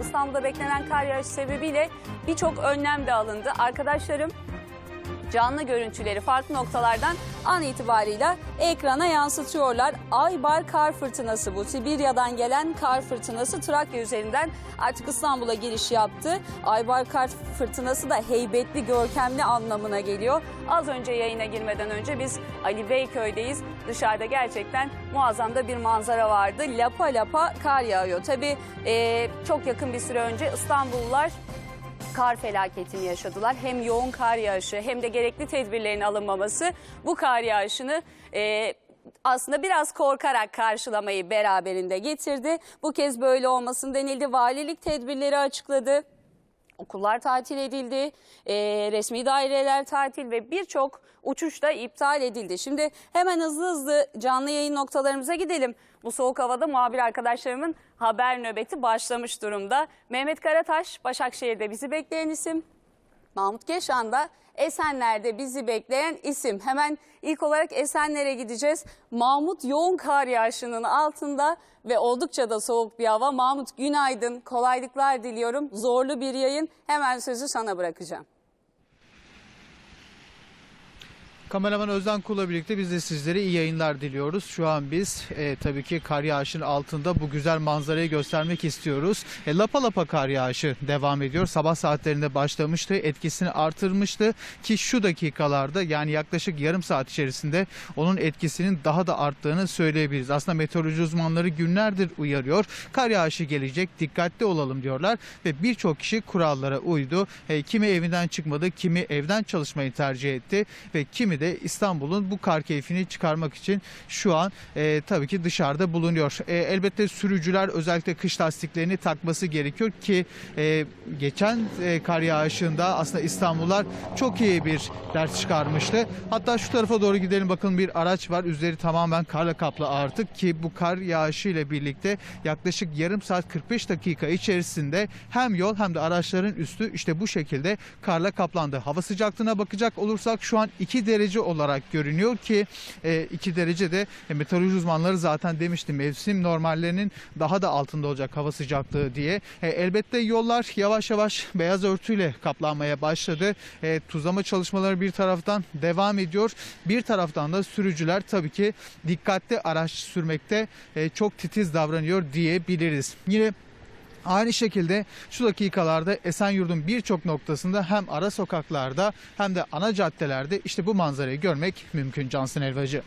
İstanbul'da beklenen kar yağışı sebebiyle birçok önlem de alındı. Arkadaşlarım canlı görüntüleri farklı noktalardan an itibarıyla ekrana yansıtıyorlar. Aybar kar fırtınası bu. Sibirya'dan gelen kar fırtınası Trakya üzerinden artık İstanbul'a giriş yaptı. Aybar kar fırtınası da heybetli, görkemli anlamına geliyor. Az önce yayına girmeden önce biz Ali Beyköy'deyiz. Dışarıda gerçekten muazzam da bir manzara vardı. Lapa lapa kar yağıyor. Tabii eee, çok yakın bir süre önce İstanbullular kar felaketini yaşadılar. Hem yoğun kar yağışı hem de gerekli tedbirlerin alınmaması bu kar yağışını e, aslında biraz korkarak karşılamayı beraberinde getirdi. Bu kez böyle olmasın denildi. Valilik tedbirleri açıkladı. Okullar tatil edildi, e, resmi daireler tatil ve birçok uçuş da iptal edildi. Şimdi hemen hızlı hızlı canlı yayın noktalarımıza gidelim. Bu soğuk havada muhabir arkadaşlarımın haber nöbeti başlamış durumda. Mehmet Karataş, Başakşehir'de bizi bekleyen isim. Mahmut Keşan da Esenler'de bizi bekleyen isim. Hemen ilk olarak Esenler'e gideceğiz. Mahmut yoğun kar yağışının altında ve oldukça da soğuk bir hava. Mahmut günaydın, kolaylıklar diliyorum. Zorlu bir yayın. Hemen sözü sana bırakacağım. Kameraman Özden Kul'la birlikte biz de sizlere iyi yayınlar diliyoruz. Şu an biz e, tabii ki kar yağışının altında bu güzel manzarayı göstermek istiyoruz. E, lapa lapa kar yağışı devam ediyor. Sabah saatlerinde başlamıştı, etkisini artırmıştı ki şu dakikalarda yani yaklaşık yarım saat içerisinde onun etkisinin daha da arttığını söyleyebiliriz. Aslında meteoroloji uzmanları günlerdir uyarıyor. Kar yağışı gelecek, dikkatli olalım diyorlar ve birçok kişi kurallara uydu. E, kimi evinden çıkmadı, kimi evden çalışmayı tercih etti ve kimi de İstanbul'un bu kar keyfini çıkarmak için şu an e, tabii ki dışarıda bulunuyor. E, elbette sürücüler özellikle kış lastiklerini takması gerekiyor ki e, geçen e, kar yağışında aslında İstanbullular çok iyi bir ders çıkarmıştı. Hatta şu tarafa doğru gidelim bakın bir araç var. Üzeri tamamen karla kaplı artık ki bu kar yağışı ile birlikte yaklaşık yarım saat 45 dakika içerisinde hem yol hem de araçların üstü işte bu şekilde karla kaplandı. Hava sıcaklığına bakacak olursak şu an 2 derece olarak görünüyor ki 2 derece de e, meteoroloji uzmanları zaten demişti mevsim normallerinin daha da altında olacak hava sıcaklığı diye. E, elbette yollar yavaş yavaş beyaz örtüyle kaplanmaya başladı. E, tuzlama çalışmaları bir taraftan devam ediyor. Bir taraftan da sürücüler tabii ki dikkatli araç sürmekte e, çok titiz davranıyor diyebiliriz. Yine Aynı şekilde şu dakikalarda Esenyurt'un birçok noktasında hem ara sokaklarda hem de ana caddelerde işte bu manzarayı görmek mümkün Cansın Elvacı.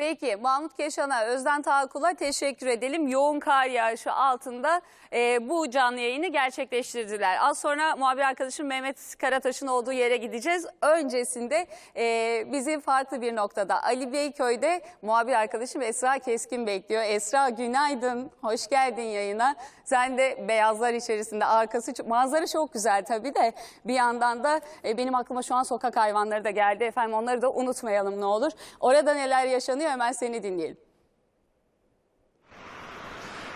Peki Mahmut Keşan'a, Özden Takul'a teşekkür edelim. Yoğun kar yağışı altında e, bu canlı yayını gerçekleştirdiler. Az sonra muhabir arkadaşım Mehmet Karataş'ın olduğu yere gideceğiz. Öncesinde e, bizi farklı bir noktada Ali Beyköy'de muhabir arkadaşım Esra Keskin bekliyor. Esra günaydın, hoş geldin yayına. Sen de beyazlar içerisinde arkası manzara çok güzel tabii de bir yandan da e, benim aklıma şu an sokak hayvanları da geldi. Efendim onları da unutmayalım ne olur. Orada neler yaşanıyor hemen seni dinleyelim.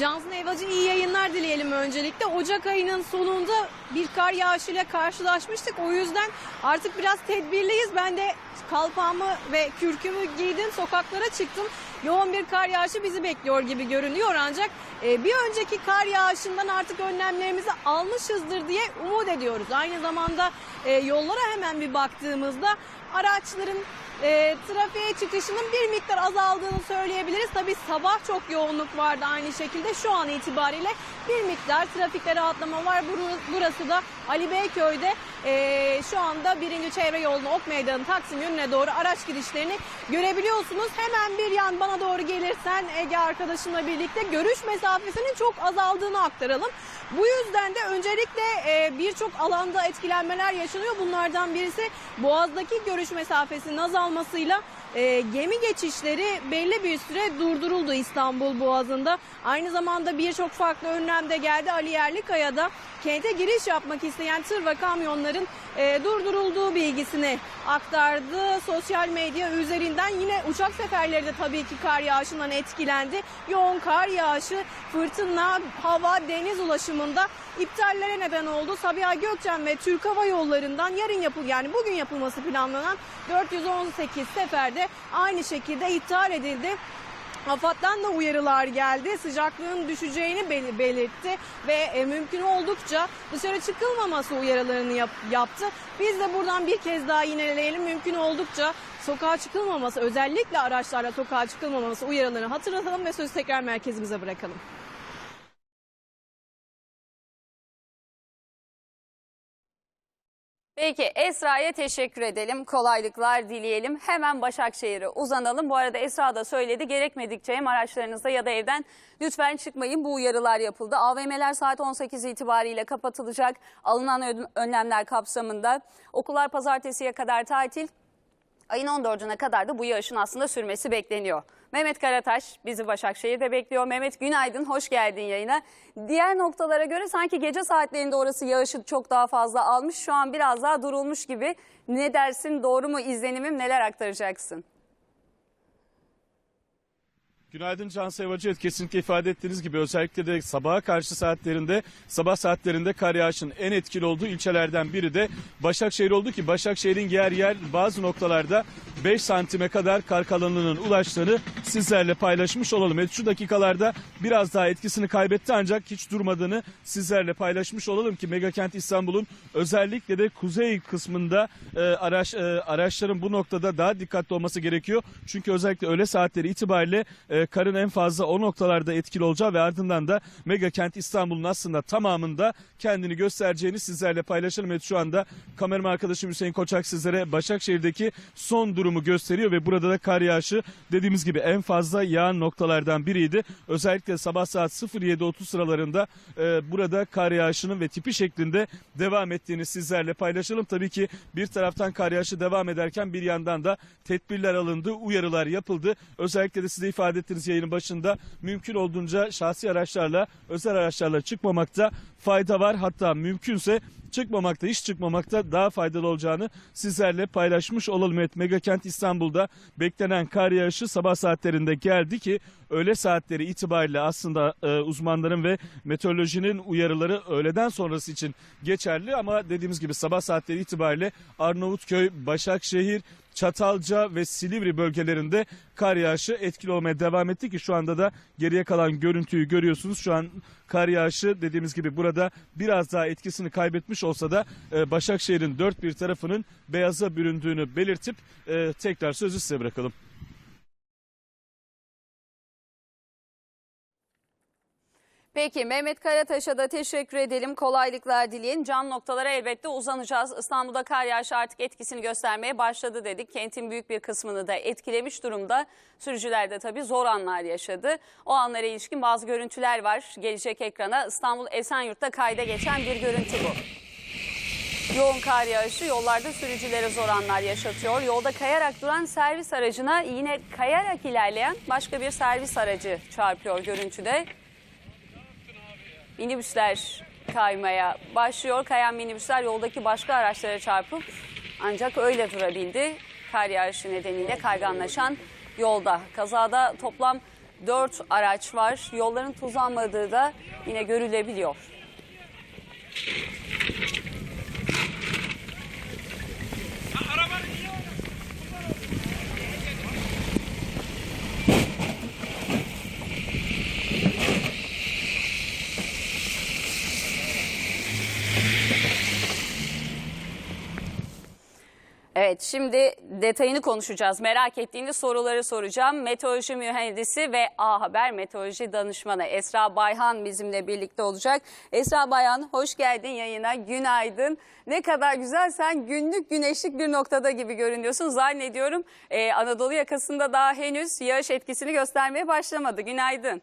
Cansın Eyvacı iyi yayınlar dileyelim öncelikle. Ocak ayının sonunda bir kar yağışıyla karşılaşmıştık. O yüzden artık biraz tedbirliyiz. Ben de kalpağımı ve kürkümü giydim, sokaklara çıktım. Yoğun bir kar yağışı bizi bekliyor gibi görünüyor ancak e, bir önceki kar yağışından artık önlemlerimizi almışızdır diye umut ediyoruz. Aynı zamanda e, yollara hemen bir baktığımızda araçların e, trafiğe çıkışının bir miktar azaldığını söyleyebiliriz. Tabii sabah çok yoğunluk vardı aynı şekilde. Şu an itibariyle bir miktar trafikte rahatlama var. Bur- Burası da Ali Beyköy'de e, şu anda birinci çevre yolunu Ok Meydanı Taksim yönüne doğru araç girişlerini görebiliyorsunuz. Hemen bir yan bana doğru gelirsen Ege arkadaşımla birlikte görüş mesafesinin çok azaldığını aktaralım. Bu yüzden de öncelikle e, birçok alanda etkilenmeler yaşanıyor. Bunlardan birisi Boğaz'daki görüş mesafesinin azalmasıyla e, gemi geçişleri belli bir süre durduruldu İstanbul Boğazı'nda. Aynı zamanda birçok farklı önlem de geldi. Ali Yerlikaya'da kente giriş yapmak isteyen tır ve kamyonların e, durdurulduğu bilgisini aktardı. Sosyal medya üzerinden yine uçak seferleri de tabii ki kar yağışından etkilendi. Yoğun kar yağışı, fırtına, hava, deniz ulaşımında iptallere neden oldu. Sabiha Gökçen ve Türk Hava Yolları'ndan yarın yapıl yani bugün yapılması planlanan 418 seferde aynı şekilde iptal edildi. AFAD'dan da uyarılar geldi. Sıcaklığın düşeceğini bel- belirtti ve e, mümkün oldukça dışarı çıkılmaması uyarılarını yap- yaptı. Biz de buradan bir kez daha yineleyelim. Mümkün oldukça sokağa çıkılmaması, özellikle araçlarla sokağa çıkılmaması uyarılarını hatırlatalım ve sözü tekrar merkezimize bırakalım. Peki Esra'ya teşekkür edelim. Kolaylıklar dileyelim. Hemen Başakşehir'e uzanalım. Bu arada Esra da söyledi. Gerekmedikçe hem araçlarınızda ya da evden lütfen çıkmayın. Bu uyarılar yapıldı. AVM'ler saat 18 itibariyle kapatılacak. Alınan ön- önlemler kapsamında. Okullar pazartesiye kadar tatil. Ayın 14'üne kadar da bu yağışın aslında sürmesi bekleniyor. Mehmet Karataş bizi Başakşehir'de bekliyor. Mehmet günaydın, hoş geldin yayına. Diğer noktalara göre sanki gece saatlerinde orası yağışı çok daha fazla almış. Şu an biraz daha durulmuş gibi. Ne dersin, doğru mu izlenimim, neler aktaracaksın? Günaydın Can Sevacı. Kesinlikle ifade ettiğiniz gibi özellikle de sabaha karşı saatlerinde, sabah saatlerinde kar yağışının en etkili olduğu ilçelerden biri de Başakşehir oldu ki Başakşehir'in yer yer bazı noktalarda 5 santime kadar kar kalınlığının ulaştığını sizlerle paylaşmış olalım. Evet, şu dakikalarda biraz daha etkisini kaybetti ancak hiç durmadığını sizlerle paylaşmış olalım ki Megakent İstanbul'un özellikle de kuzey kısmında e, araç e, araçların bu noktada daha dikkatli olması gerekiyor. Çünkü özellikle öğle saatleri itibariyle e, karın en fazla o noktalarda etkili olacağı ve ardından da Megakent İstanbul'un aslında tamamında kendini göstereceğini sizlerle paylaşalım. Evet şu anda kameram arkadaşım Hüseyin Koçak sizlere Başakşehir'deki son durumu gösteriyor ve burada da kar yağışı dediğimiz gibi en fazla yağan noktalardan biriydi. Özellikle sabah saat 07.30 sıralarında e, burada kar yağışının ve tipi şeklinde devam ettiğini sizlerle paylaşalım. Tabii ki bir taraftan kar yağışı devam ederken bir yandan da tedbirler alındı, uyarılar yapıldı. Özellikle de size ifade ettiğiniz yayının başında mümkün olduğunca şahsi araçlarla, özel araçlarla çıkmamakta fayda var. Hatta mümkünse çıkmamakta, hiç çıkmamakta daha faydalı olacağını sizlerle paylaşmış olalım. Evet Megakent İstanbul'da beklenen kar yağışı sabah saatlerinde geldi ki öğle saatleri itibariyle aslında e, uzmanların ve meteorolojinin uyarıları öğleden sonrası için geçerli ama dediğimiz gibi sabah saatleri itibariyle Arnavutköy, Başakşehir, Çatalca ve Silivri bölgelerinde kar yağışı etkili olmaya devam etti ki şu anda da geriye kalan görüntüyü görüyorsunuz. Şu an kar yağışı dediğimiz gibi burada biraz daha etkisini kaybetmiş olsa da e, Başakşehir'in dört bir tarafının beyaza büründüğünü belirtip e, tekrar sözü size bırakalım. Peki Mehmet Karataş'a da teşekkür edelim. Kolaylıklar dileyelim. Can noktalara elbette uzanacağız. İstanbul'da kar yağışı artık etkisini göstermeye başladı dedik. Kentin büyük bir kısmını da etkilemiş durumda. Sürücüler de tabii zor anlar yaşadı. O anlara ilişkin bazı görüntüler var. Gelecek ekrana İstanbul Esenyurt'ta kayda geçen bir görüntü bu. Yoğun kar yağışı yollarda sürücülere zor anlar yaşatıyor. Yolda kayarak duran servis aracına yine kayarak ilerleyen başka bir servis aracı çarpıyor görüntüde. Minibüsler kaymaya başlıyor. Kayan minibüsler yoldaki başka araçlara çarpıp ancak öyle durabildi. Kar yağışı nedeniyle kayganlaşan yolda. Kazada toplam 4 araç var. Yolların tuzlanmadığı da yine görülebiliyor. Evet şimdi detayını konuşacağız. Merak ettiğiniz soruları soracağım. Meteoroloji mühendisi ve A Haber meteoroloji danışmanı Esra Bayhan bizimle birlikte olacak. Esra Bayhan hoş geldin yayına. Günaydın. Ne kadar güzel sen günlük güneşlik bir noktada gibi görünüyorsun. Zannediyorum e, Anadolu yakasında daha henüz yağış etkisini göstermeye başlamadı. Günaydın.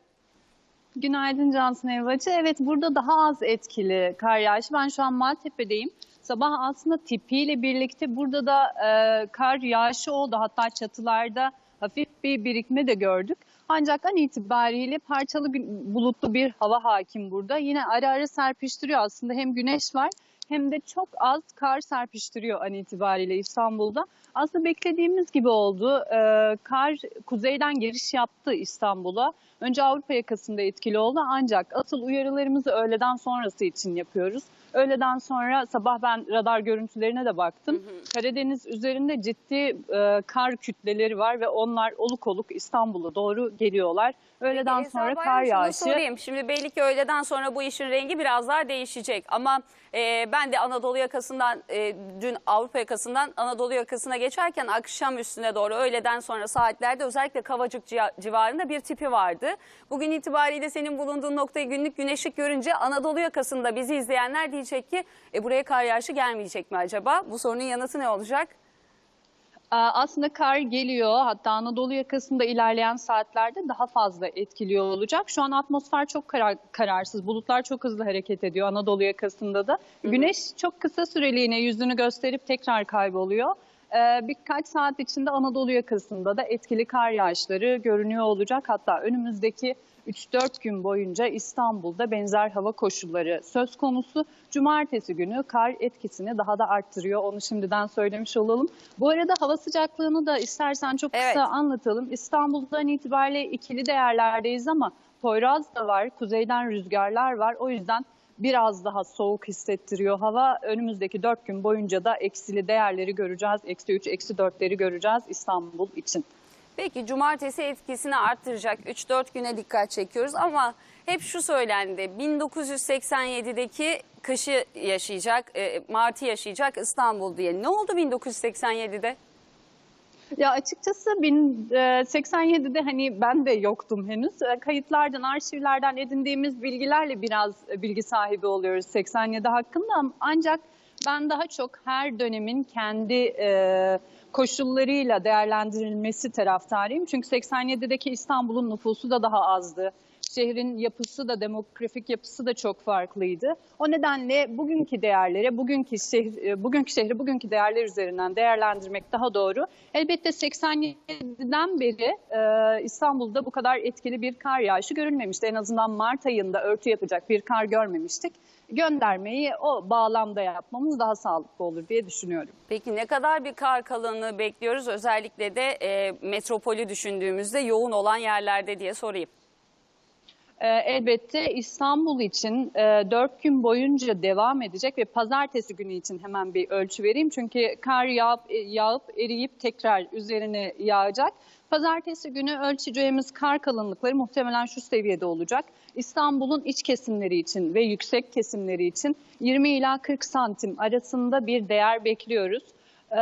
Günaydın Cansın Evacı. Evet burada daha az etkili kar yağışı. Ben şu an Maltepe'deyim. Sabah aslında tipiyle birlikte burada da e, kar yağışı oldu. Hatta çatılarda hafif bir birikme de gördük. Ancak an itibariyle parçalı bulutlu bir hava hakim burada. Yine ara ara serpiştiriyor aslında hem güneş var hem de çok az kar serpiştiriyor an itibariyle İstanbul'da. Aslında beklediğimiz gibi oldu. Ee, kar kuzeyden giriş yaptı İstanbul'a. Önce Avrupa yakasında etkili oldu ancak asıl uyarılarımızı öğleden sonrası için yapıyoruz. Öğleden sonra sabah ben radar görüntülerine de baktım. Karadeniz üzerinde ciddi e, kar kütleleri var ve onlar oluk oluk İstanbul'a doğru geliyorlar. Öğleden Esra sonra kar yağışı sorayım. Şimdi belli ki öğleden sonra bu işin rengi biraz daha değişecek. Ama e, ben de Anadolu yakasından, e, dün Avrupa yakasından Anadolu yakasına geçerken akşam üstüne doğru öğleden sonra saatlerde özellikle Kavacık civa- civarında bir tipi vardı. Bugün itibariyle senin bulunduğun noktayı günlük güneşlik görünce Anadolu yakasında bizi izleyenler diyecek ki e, buraya kar yağışı gelmeyecek mi acaba? Bu sorunun yanıtı ne olacak? Aslında kar geliyor. Hatta Anadolu yakasında ilerleyen saatlerde daha fazla etkiliyor olacak. Şu an atmosfer çok karar- kararsız. Bulutlar çok hızlı hareket ediyor Anadolu yakasında da. Güneş çok kısa süreliğine yüzünü gösterip tekrar kayboluyor. Ee, Birkaç saat içinde Anadolu yakasında da etkili kar yağışları görünüyor olacak. Hatta önümüzdeki 3-4 gün boyunca İstanbul'da benzer hava koşulları söz konusu. Cumartesi günü kar etkisini daha da arttırıyor. Onu şimdiden söylemiş olalım. Bu arada hava sıcaklığını da istersen çok kısa Evet. anlatalım. İstanbul'dan itibariyle ikili değerlerdeyiz ama Poyraz da var, kuzeyden rüzgarlar var. O yüzden biraz daha soğuk hissettiriyor hava. Önümüzdeki 4 gün boyunca da eksili değerleri göreceğiz. Eksi 3, eksi 4'leri göreceğiz İstanbul için. Peki cumartesi etkisini arttıracak 3-4 güne dikkat çekiyoruz ama hep şu söylendi. 1987'deki kışı yaşayacak, e, Mart'ı yaşayacak İstanbul diye. Ne oldu 1987'de? Ya açıkçası 1087'de hani ben de yoktum henüz. E, Kayıtlardan, arşivlerden edindiğimiz bilgilerle biraz e, bilgi sahibi oluyoruz 87 hakkında. Ancak ben daha çok her dönemin kendi e, koşullarıyla değerlendirilmesi taraftarıyım. Çünkü 87'deki İstanbul'un nüfusu da daha azdı. Şehrin yapısı da demografik yapısı da çok farklıydı. O nedenle bugünkü değerlere, bugünkü şehir, e, bugünkü şehri bugünkü değerler üzerinden değerlendirmek daha doğru. Elbette 87'den beri e, İstanbul'da bu kadar etkili bir kar yağışı görülmemişti. En azından Mart ayında örtü yapacak bir kar görmemiştik. Göndermeyi o bağlamda yapmamız daha sağlıklı olur diye düşünüyorum. Peki ne kadar bir kar kalınlığı bekliyoruz? Özellikle de e, metropolü düşündüğümüzde yoğun olan yerlerde diye sorayım. Ee, elbette İstanbul için e, 4 gün boyunca devam edecek ve pazartesi günü için hemen bir ölçü vereyim. Çünkü kar yağıp, e, yağıp eriyip tekrar üzerine yağacak. Pazartesi günü ölçeceğimiz kar kalınlıkları muhtemelen şu seviyede olacak. İstanbul'un iç kesimleri için ve yüksek kesimleri için 20 ila 40 santim arasında bir değer bekliyoruz. Ee,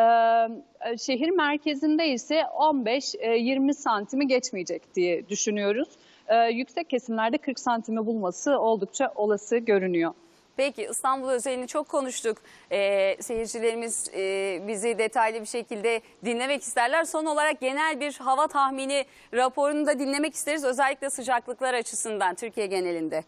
şehir merkezinde ise 15-20 santimi geçmeyecek diye düşünüyoruz. Ee, yüksek kesimlerde 40 santimi bulması oldukça olası görünüyor. Peki İstanbul özelini çok konuştuk. Ee, seyircilerimiz e, bizi detaylı bir şekilde dinlemek isterler. Son olarak genel bir hava tahmini raporunu da dinlemek isteriz. Özellikle sıcaklıklar açısından Türkiye genelinde.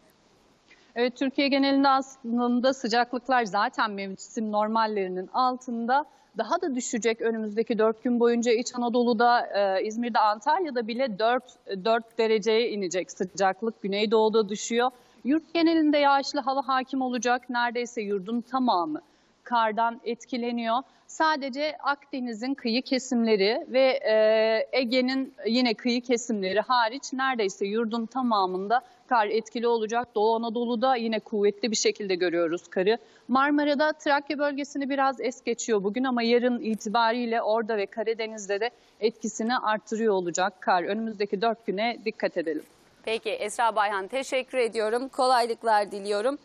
Evet, Türkiye genelinde aslında sıcaklıklar zaten mevsim normallerinin altında. Daha da düşecek önümüzdeki 4 gün boyunca İç Anadolu'da, e, İzmir'de, Antalya'da bile 4, 4 dereceye inecek sıcaklık. Güneydoğu'da düşüyor. Yurt genelinde yağışlı hava hakim olacak. Neredeyse yurdun tamamı kardan etkileniyor. Sadece Akdeniz'in kıyı kesimleri ve e, Ege'nin yine kıyı kesimleri hariç neredeyse yurdun tamamında kar etkili olacak. Doğu Anadolu'da yine kuvvetli bir şekilde görüyoruz karı. Marmara'da Trakya bölgesini biraz es geçiyor bugün ama yarın itibariyle orada ve Karadeniz'de de etkisini artırıyor olacak kar. Önümüzdeki dört güne dikkat edelim. Peki Esra Bayhan teşekkür ediyorum. Kolaylıklar diliyorum.